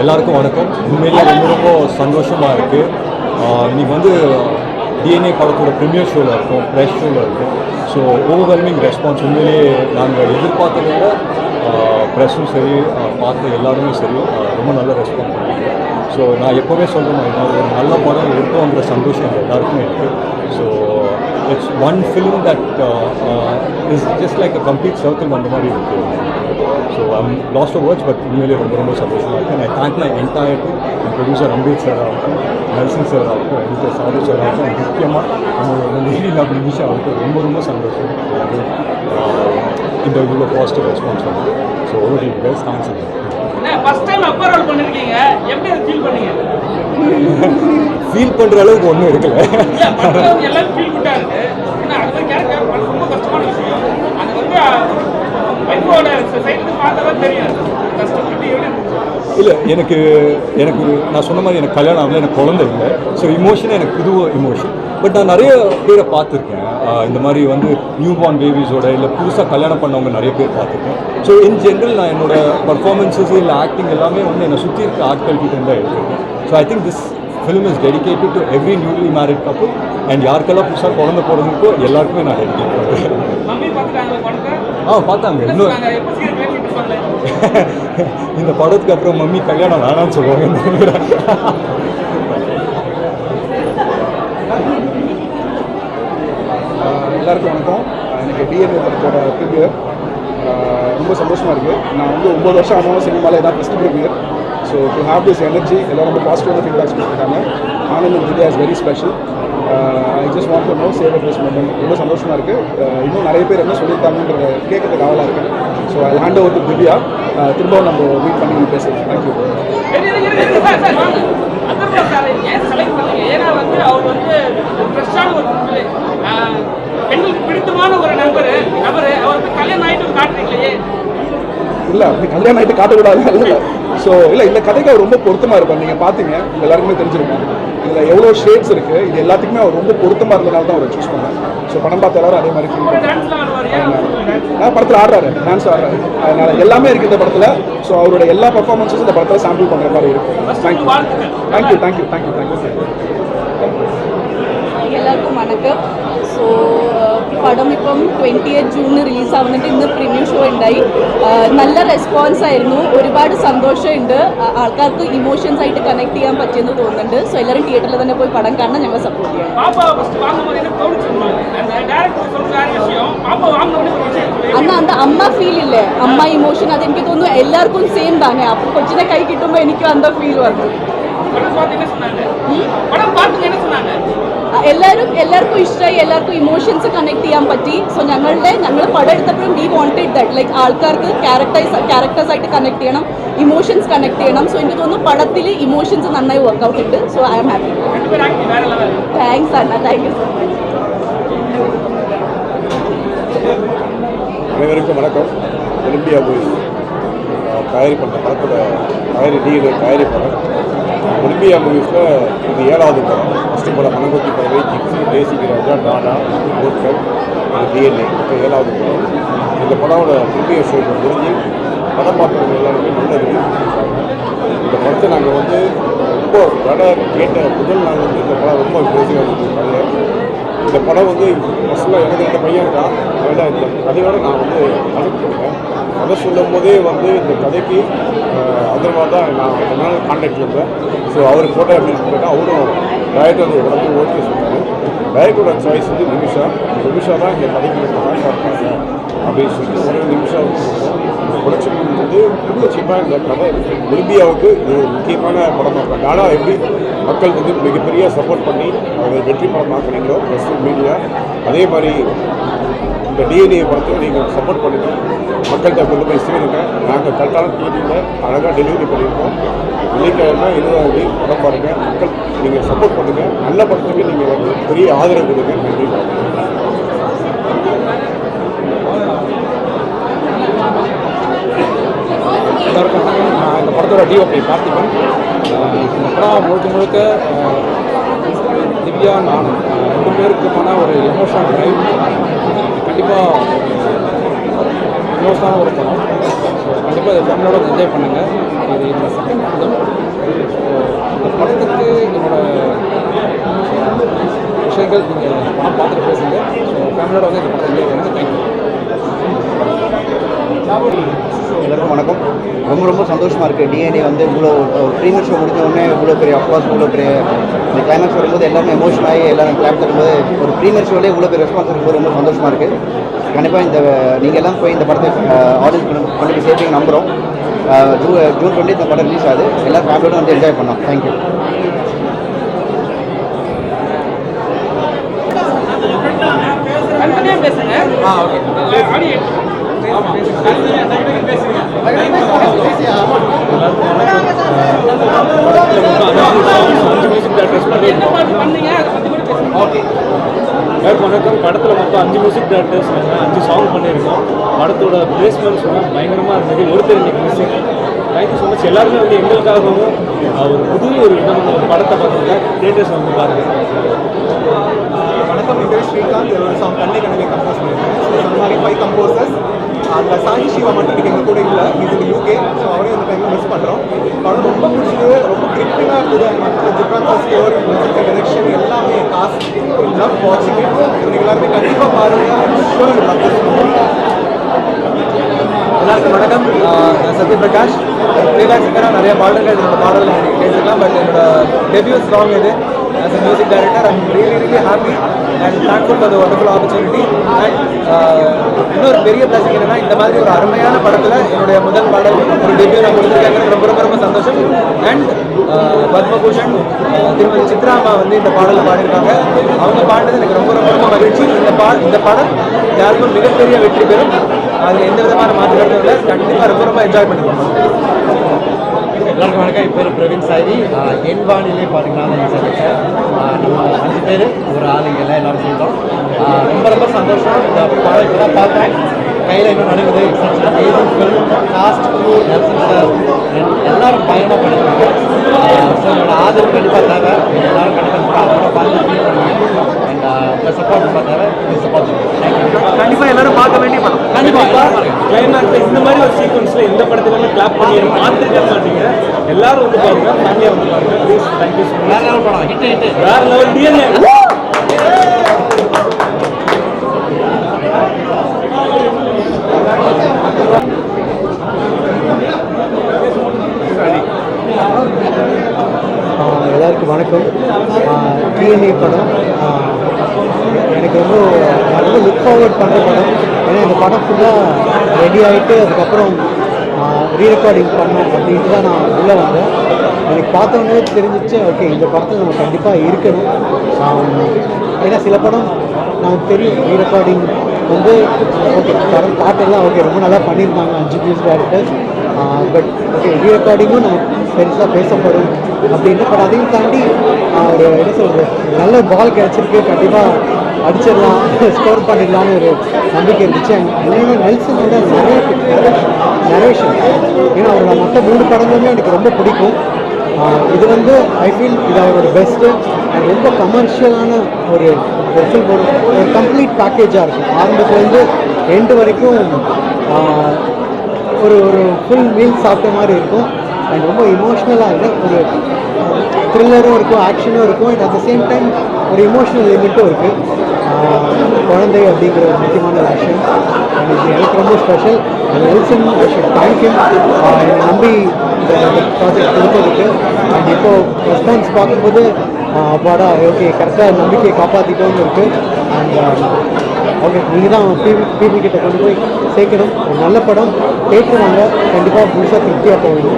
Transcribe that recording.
எல்லாருக்கும் வணக்கம். உண்மையிலே ரொம்ப ரொம்ப சந்தோஷமாக இருக்குது இன்றைக்கி வந்து டிஎன்ஏ படத்தோட ப்ரீமியர் ஷோவில் இருக்கும் ப்ரெஷ் ஷோவில் இருக்கும். ஸோ ஓவர்வெல்மிங் ரெஸ்பான்ஸ் உண்மையிலேயே நாங்கள் எதிர்பார்த்ததை விட ப்ரெஸ்ஸும் சரி பார்த்த எல்லாருமே சரி ரொம்ப நல்ல ரெஸ்பான்ஸ் பண்ணுவாங்க ஸோ நான் எப்போவுமே சொல்கிறேன் மாதிரி ஒரு நல்ல படம் எடுத்தோங்கிற சந்தோஷம் எல்லாருக்குமே இருக்குது so it's one film that is just like a complete circle அந்த மாதிரி இருக்குது so last of words but உண்மையிலே ரொம்ப ரொம்ப சந்தோஷமாக இருக்குது I thank my entire to producer Ambeth sir ஆகட்டும் நல்சன் சார் ஆகட்டும் எடிட்டர் சாரு சார் ஆகட்டும் முக்கியமாக நம்மளோட நீரில் அப்படி நிமிஷம் ஆகட்டும் ரொம்ப ரொம்ப சந்தோஷம். இந்த இவ்வளோ பாசிட்டிவ் ரெஸ்பான்ஸ் பண்ணுது so over you case thanks first time அப்பா ரோல் பண்ணிருக்கீங்க? எப்படி அதை ஃபீல் பண்ணீங்க? ஃபீல் பண்ணுற அளவுக்கு ஒன்றும் எல்லாரும் ஃபீல் ஏன்னா அது கேரக்டர் பண்ண ரொம்ப கஷ்டமான விஷயம் அது வந்து வைஃபோட சைடு பார்த்தா தான் தெரியும் கஷ்டப்பட்டு எப்படி இருந்துச்சு இல்லை எனக்கு எனக்கு நான் சொன்ன மாதிரி எனக்கு கல்யாணம் ஆகல எனக்கு குழந்தை இல்லை. ஸோ இமோஷன் எனக்கு புது இமோஷன் பட் நான் நிறைய பேரை பார்த்துருக்கேன். இந்த மாதிரி வந்து நியூ பார்ன் பேபிஸோட இல்லை புதுசாக கல்யாணம் பண்ணவங்க நிறைய பேர் பார்த்துருக்கேன். ஸோ இன் ஜென்ரல் நான் என்னோட பர்ஃபார்மன்ஸஸ் இல்லை ஆக்டிங் எல்லாமே வந்து என்னை சுற்றி இருக்க ஆட்கள் கிட்ட தான் எடுத்திருக்கேன். So I think this film is dedicated to every newly married couple and யாருக்கெல்லாம் புதுசாக குழந்தை போடுறதுக்கோ எல்லாருக்குமே நான் டெடிகேட் பண்ணுறேன் ஆ பார்த்தாங்க. இன்னும் இந்த படத்துக்கு அப்புறம் மம்மி கல்யாணம் வேணாம்னு சொல்லுவாங்க. எல்லாருக்கும் வணக்கம். எனக்கு டிஎன்ஏ படத்தோட ப்ரீமியர் ரொம்ப சந்தோஷமாக இருக்குது நான் வந்து ஒம்பது வருஷம் ஆனாலும் சினிமாவில் தான் first premiere so to have this energy எல்லாம் ரொம்ப பாசிட்டிவான ஃபீட்பேக்ஸ் கொடுத்துருக்காங்க. Anand Divya is very special just want to know save this moment ரொம்ப சந்தோஷமாக இருக்குது இன்னும் நிறைய பேர் என்ன சொல்லியிருக்காங்கன்றத கேட்கறதுக்கு ஆவலாக இருக்கேன். So I hand over to Divya. திரும்பவும் நம்ம மீட் பண்ணி பேசுகிறோம் தேங்க்யூ ஏன்னா வந்து அவர் வந்து ஃப்ரெஷ்ஷான ஒரு பெண்களுக்கு பிடித்தமான ஒரு நபர் நபர் கல்யாணம் காட்டுறீங்களே இல்லை அப்படி கல்யாணம் ஆகிட்டு காட்டக்கூடாது. இல்லை ஸோ இல்லை இந்த கதைக்கு அவர் ரொம்ப பொருத்தமாக இருப்பார். நீங்கள் பார்த்தீங்க எல்லாருக்குமே தெரிஞ்சிருக்கும். இதில் இவ்வளோ ஷேட்ஸ் இருக்குது இது எல்லாத்துக்குமே அவர் ரொம்ப பொருத்தமாக இருந்தனால தான் அவர் சூஸ் பண்ணார் ஸோ படம் பார்த்த எல்லாரும் அதே மாதிரி ஃபீல் நான் படத்தில் ஆடுறாரு. டான்ஸ் ஆடுறாரு. அதனால எல்லாமே இருக்கு இந்த படத்தில். ஸோ அவரோட எல்லா பர்ஃபார்மன்ஸும் இந்த படத்தில் சாம்பிள் பண்ணுற மாதிரி இருக்கும் thank you thank you thank you thank you thank you எல்லாருக்கும் வணக்கம். ஸோ പടം ഇപ്പം ട്വന്റി എയ്റ്റ് ജൂണിന് റിലീസ് ആവുന്നുണ്ട്. ഇന്ന് പ്രിവ്യൂ ഷോ ഉണ്ടായി. നല്ല റെസ്പോൺസ് ആയിരുന്നു. ഒരുപാട് സന്തോഷമുണ്ട്. ആൾക്കാർക്ക് ഇമോഷൻസ് ആയിട്ട് കണക്ട് ചെയ്യാൻ പറ്റിയെന്ന് തോന്നുന്നുണ്ട്. സോ എല്ലാവരും തിയേറ്ററിൽ തന്നെ പോയി പടം കാണാൻ ഞങ്ങൾ സപ്പോർട്ട് ചെയ്യാം അന്ന് അന്ന് അമ്മ ഫീൽ ഇല്ലേ? അമ്മ ഇമോഷൻ അതെനിക്ക് തോന്നുന്നു എല്ലാവർക്കും സെയിം തന്നെ അപ്പോൾ കൊച്ചിനെ കൈ കിട്ടുമ്പോൾ എനിക്കും അന്ത ഫീൽ വന്നു. படம் பார்த்து என்ன சொன்னாங்க படம் பார்த்துங்க என்ன சொன்னாங்க ആ, എല്ലാവരും എല്ലാവർക്കും ഇഷ്ടമായി എല്ലാവർക്കും ഇമോഷൻസ് കണക്ട് ചെയ്യാൻ പറ്റി സോ ഞങ്ങളുടെ ഞങ്ങൾ പടം എടുത്തപ്പോഴും വി വാണ്ടഡ് ദാറ്റ് ലൈക്ക് ആൾക്കാർക്ക് ക്യാരക്ടേഴ്സ് ക്യാരക്ടേഴ്സ് ആയിട്ട് കണക്ട് ചെയ്യണം ഇമോഷൻസ് കണക്ട് ചെയ്യണം സോ എനിക്ക് തോന്നുന്നു പടത്തിൽ ഇമോഷൻസ് നന്നായി വർക്ക്ഔട്ട് ഉണ്ട് സോ ഐ എം ഹാപ്പി ரெண்டு பேரும் ஆக்டிங் வேற லெவல் താങ്ക്സ് അണ്ണ താങ്ക് യു സോ മച്ച് அனைவருக்கும் வணக்கம் ஒலிம்பியா மூவிஸ் தயாரி பண்ண படத்தோட தயாரி டீலு தயாரி படம் ஒலிம்பியா மூவிஸில் இது ஏழாவது படம். ஃபஸ்ட்டு படம் மனங்கொத்தி பறவை ஜிப்ஸி தேசிக ராஜா டாடா ஓட்கர் டிஎன்ஏ இப்போ ஏழாவது படம். இந்த படமோட ப்ரீமியர் ஷோ முடிஞ்சு படம் பார்க்குறது எல்லாருமே நல்ல ரிவ்யூ இந்த படத்தை நாங்கள் வந்து ரொம்ப வட கேட்ட முதல் நாள் வந்து இந்த படம் ரொம்ப பேசிக்காக இந்த படம் வந்து ஃபஸ்ட்டில் எனக்கு ரெண்டு பையன் இருக்கான் வேண்டாம் இந்த கதையோட நான் வந்து கனெக்ட் பண்ணேன் கதை சொல்லும் போதே வந்து இந்த கதைக்கு அதர்வா தான் நான் ரொம்ப நாள் கான்டாக்டில் இருந்தேன். ஸோ அவர் போட்டேன் அப்படின்னு கேட்டால் அவரும் டேரக்டர் உடம்பு ஓகே சொன்னார் டேரக்டரோட சாய்ஸ் வந்து நிமிஷா. நிமிஷா தான் இந்த கதைக்கு கரெக்டாக அப்படின்னு சொல்லிட்டு ஒரு நிமிஷம் இந்த ப்ரொடக்ஷன் வந்து நிச்சயமாக இந்த கதை. ஒலிம்பியாவுக்கு இது ஒரு முக்கியமான படமாக இருக்கும் நானா எப்படி மக்கள் வந்து மிகப்பெரிய சப்போர்ட் பண்ணி அதை வெற்றி படமாக்குறீங்களோ ப்ளஸ் மீடியா அதே மாதிரி இந்த டிஎன்ஏ படத்தை நீங்கள் சப்போர்ட் பண்ணுங்கள் மக்கள்கிட்ட கொண்டு போய் சேருங்க. நாங்கள் கரெக்டான டிவியில் அழகாக டெலிவரி பண்ணியிருக்கோம். வெள்ளிக்கிழமை இருபதாம் தேதி படம் பாருங்கள் மக்கள் நீங்கள் சப்போர்ட் பண்ணுங்கள் நல்ல படத்துக்கு நீங்கள் வந்து பெரிய ஆதரவு கொடுங்க. நன்றி. நான் இந்த படத்தோட டிஓபி பார்த்திபன். இந்த படம் முழுக்க முழுக்க திவ்யா நான் ரெண்டு பேருக்குமான ஒரு எமோஷனல் ட்ரைவ் கண்டிப்பாக எமோஷனான ஒரு படம். கண்டிப்பாக இதை ஃபேமிலியோட என்ஜாய் பண்ணுங்கள் இது என்னோட செகண்ட் படம். இந்த படத்துக்கு என்னோட விஷயங்கள் நீங்கள் படம் பார்த்துட்டு பேசுங்க. ஸோ ஃபேமிலியோட வந்து இந்த படத்தை என்ஜாய் பண்ணுங்கள் தேங்க்யூ எல்லாருக்கும் வணக்கம். ரொம்ப ரொம்ப சந்தோஷமாக இருக்குது டிஎன்ஏ வந்து இவ்வளோ ப்ரீமியர் ஷோ முடிஞ்ச உடனே இவ்வளோ பெரிய அப்ளாஸ் இவ்வளோ பெரிய இந்த கிளைமேக்ஸ் வரும்போது எல்லாருமே எமோஷன் ஆகி எல்லாரும் கிளாப் தரும்போது ஒரு ப்ரீமியர் ஷோலேயே இவ்வளோ பெரிய ரெஸ்பான்ஸ் இருக்கும்போது ரொம்ப சந்தோஷமாக இருக்குது கண்டிப்பாக இந்த நீங்கள் எல்லாம் போய் இந்த படத்தை ஆடியன்ஸ் கொண்டு போய் சேர்த்து நம்புகிறோம் ஜூ ஜூன் டுவெண்ட்டி இந்த படம் ரிலீஸ் ஆகுது. எல்லாரும் ஃபேமிலியோட வந்து என்ஜாய் பண்ணோம். தேங்க்யூ ஆ ஓகே வணக்கம் படத்தில் மொத்தம் அஞ்சு மியூசிக் டேரக்டர்ஸ் அஞ்சு சாங் பண்ணியிருக்கோம் படத்தோட பிளேஸ்மெண்ட் சொன்னால் பயங்கரமாக இருந்தது ஒருத்தர் இன்னைக்கு மிஸ்ஸிங் தேங்க்யூ ஸோ மச் எல்லாருமே வந்து எங்களுக்காகவும் ஒரு புது ஒரு விதமான ஒரு படத்தை பார்த்துருங்க தேட்டர்ஸ் வந்து பாருங்கள் வணக்கம் என் பேர் ஸ்ரீகாந்த். ஒரு சாங் கண்ணை கனவை கம்போஸ் பண்ணியிருக்கேன் மாதிரி ஃபைவ் கம்போசர்ஸ் அந்த சாயி சிவா மட்டும் இன்றைக்கி எங்கள் கூட இல்லை. இது இந்த யூகே ஸோ அவரையும் அந்த டைமில் மிஸ் பண்ணுறோம் படம் ரொம்ப பிடிச்சது ரொம்ப கிரிட்டினாக இருந்தது அண்ட் மற்ற ஜிப்ராத்தா ஸ்கோர் மியூசிக் டைரக்ஷன் எல்லாமே காஸ்ட் லவ் வாட்சிங் நீங்கள் எல்லாருமே கண்டிப்பாக பாருங்கள் எல்லாருக்கும் வணக்கம். ஆஹ் நான் சத்யபிரகாஷ் ப்ளேபேக் சிங்கராக நிறைய பாடல்கள் என்னோட பாடல்கள் நீங்கள் கேட்டிருக்கலாம். பட் என்னோட டெபியூ சாங் இது as a music director I'm really really happy and thankful for the wonderful opportunity and இன்னொரு பெரிய பிளஸிங் என்னன்னா இந்த மாதிரி ஒரு அருமையான படத்தில் என்னுடைய முதல் பாடல் ஒரு டெபியூ நான் கொடுத்துருக்கேன். ரொம்ப ரொம்ப ரொம்ப சந்தோஷம். அண்ட் uh, பத்மபூஷன் ஆஹ் திருமதி சித்ராமா வந்து இந்த பாடலை பாடியிருக்காங்க. அவங்க பாடினது எனக்கு ரொம்ப ரொம்ப ரொம்ப மகிழ்ச்சி. இந்த பா இந்த படம் யாருக்கும் மிகப்பெரிய வெற்றி பெறும். அதில் எந்த விதமான மாற்று இல்லை. கண்டிப்பாக ரொம்ப ரொம்ப என்ஜாய் பண்ணிக்கோங்க எல்லாருக்கும் வணக்கம். என் பேர் பிரவீன் சாய்வி. ஆஹ் என் வானிலை பார்த்தீங்கன்னா சந்திச்சேன் ஆஹ் நம்ம அஞ்சு பேர் ஒரு ஆளுங்க எல்லாம் எல்லாரும் ஆஹ் ரொம்ப ரொம்ப சந்தோஷம். இந்த படம் இப்போ தான் பார்த்தேன். கையில் இன்னும் நடக்குது காஸ்ட் க்ரூ நர்சிங் சார் எல்லாரும் பயணம் பண்ணிருக்காங்க ஸோ என்னோட ஆதரவு கண்டிப்பாக தேவை. எல்லாரும் கண்டிப்பாக படம் பார்த்து ஃபீல் பண்ணுங்க. அண்ட் சப்போர்ட் ரொம்ப தேவை. சப்போர்ட் கண்டிப்பாக எல்லாரும் பார்க்க வேண்டிய படம். கண்டிப்பாக கிளைமேக்ஸில் இந்த மாதிரி ஒரு சீக்வன்ஸில் எந்த படத்துலையுமே கிளாப் பண்ணி பார்த்துருக்க மாட்டீங்க. எல்லாரும் வந்து பாருங்க ஃபேமிலியாக வந்து பாருங்க ப்ளீஸ் தேங்க்யூ ஸோ வேற லெவல் படம் ஹிட் ஹிட். வேற லெவல் டிஎன்ஏ எல்லாருக்கும் வணக்கம். டிஎன்ஏ படம். எனக்கு ரொம்ப நான் ரொம்ப லுக் ஃபார்வர்ட் பண்ணுற படம். ஏன்னா இந்த படம் ஃபுல்லாக ரெடி ஆகிட்டு அதுக்கப்புறம் ரீ ரெக்கார்டிங் பண்ணோம் அப்படின்ட்டு தான் நான் உள்ளே வந்தேன். எனக்கு பார்த்தோன்னே தெரிஞ்சிச்சு ஓகே இந்த படத்தில் நம்ம கண்டிப்பாக இருக்கணும். ஏன்னா சில படம் நமக்கு தெரியும் ரீ ரெக்கார்டிங் வந்து ஓகே படம் பாட்டெல்லாம் ஓகே ரொம்ப நல்லா பண்ணியிருந்தாங்க அஞ்சு பியூஸ் டேரக்டர் பட் ஓகே ரீ ரெக்கார்டிங்கும் நம்ம பெருசாக பேசப்படும் அப்படின்னு பட் அதையும் தாண்டி ஒரு என்ன சொல்கிறது நல்ல பால் கிடச்சிருக்கு கண்டிப்பாக அடிச்சிடலாம் ஸ்கோர் பண்ணிடலாம்னு ஒரு நம்பிக்கை இருந்துச்சு. அண்ட் நெல்சன் வந்து நிறைய நரேஷன் ஏன்னா அவரோட மற்ற மூணு படங்களுமே எனக்கு ரொம்ப பிடிக்கும். இது வந்து ஐ ஃபீல் இது அவரோட பெஸ்ட்டு அண்ட் ரொம்ப கமர்ஷியலான ஒரு ஒரு ஒரு ஒரு கம்ப்ளீட் பேக்கேஜாக இருக்கும். ஆரம்பத்துலேருந்து எண்டு வரைக்கும் ஒரு ஒரு ஃபுல் மீல் சாப்பிட்ட மாதிரி இருக்கும். அண்ட் ரொம்ப இமோஷ்னலாக இல்லை ஒரு த்ரில்லரும் இருக்கும் ஆக்ஷனும் இருக்கும். And at the same time ஒரு இமோஷனல் லிமிட்டும் இருக்குது குழந்தை அப்படிங்கிற ஒரு முக்கியமான ஆக்ஷன் அண்ட் இது எனக்கு ரொம்ப special and also I thank you என்னை நம்பி இந்த ப்ராஜெக்ட் கொடுத்ததுக்கு அண்ட் இப்போது ரெஸ்பான்ஸ் பார்க்கும்போது அப்பாடா ஓகே கரெக்டாக நம்பிக்கையை காப்பாற்றிட்டோம்னு இருக்குது அண்ட் ஓகே நீங்கள் தான் பிபி பிபி கிட்ட கொண்டு போய் சேர்க்கணும். நல்ல படம். கேட்குறாங்க கண்டிப்பாக புதுசாக திருப்தியாக போவீங்க